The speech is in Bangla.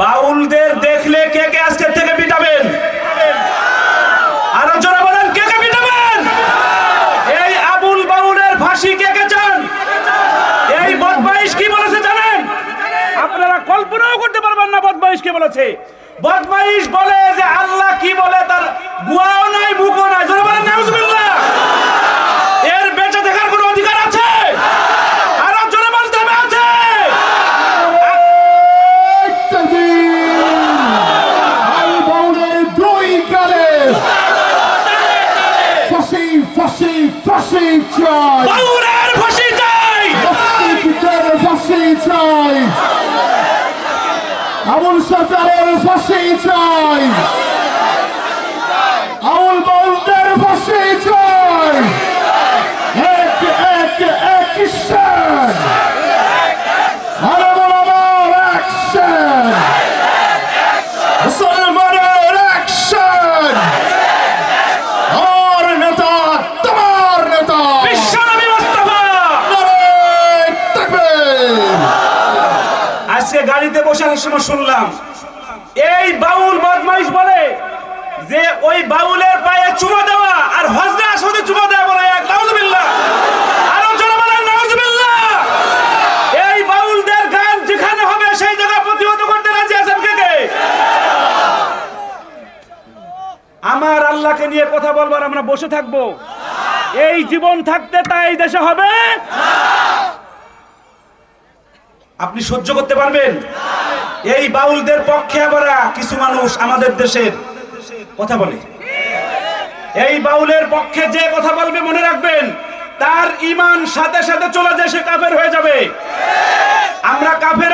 বাউলদের দেখলে কে কে আজকের থেকে পিটাবেন? আরও জোরে বলেন, কে কে পিটাবেন? এই আবুল বাউলের ফাঁসি কে কে চান? এই বদমাইশ কি বলেছে জানেন? আপনারা কল্পনাও করতে পারবেন না বদমাইশ কি বলেছে। বদমাইশ বলে যে আল্লাহ কি বলে তার গুয়াও নাই মুখও নাই। জোরে বলেন নাউজুবিল্লাহ ফাঁসি ফাঁসি চাই বাউলের ফাঁসি চাই নাস্তিকদের ফাঁসি চাই আবুল সরকারের ফাঁসি চাই আজকে গাড়িতে বসে আসার সময় শুনলাম, এই বাউল বদমাইশ বলে যে ওই বাউলের পায়ে চুমা দেওয়া আর হজরে আসতে চুমা দেওয়া বলে এক, নাউজুবিল্লাহ। গান যেখানে হবে সেই জায়গা করতে রাজি আমার আল্লাহকে নিয়ে কথা বলবার আমরা বসে থাকব। এই জীবন থাকতে তাই দেশে হবে? আপনি সহ্য করতে পারবেন? এই বাউলদের পক্ষে আবার কিছু মানুষ আমাদের দেশের কথা বলে। এই বাউলের পক্ষে যে কথা বলবে মনে রাখবেন, তার ইমান সাথে সাথে চলে যায়, সে কাফের হয়ে যাবে। আমরা কাফের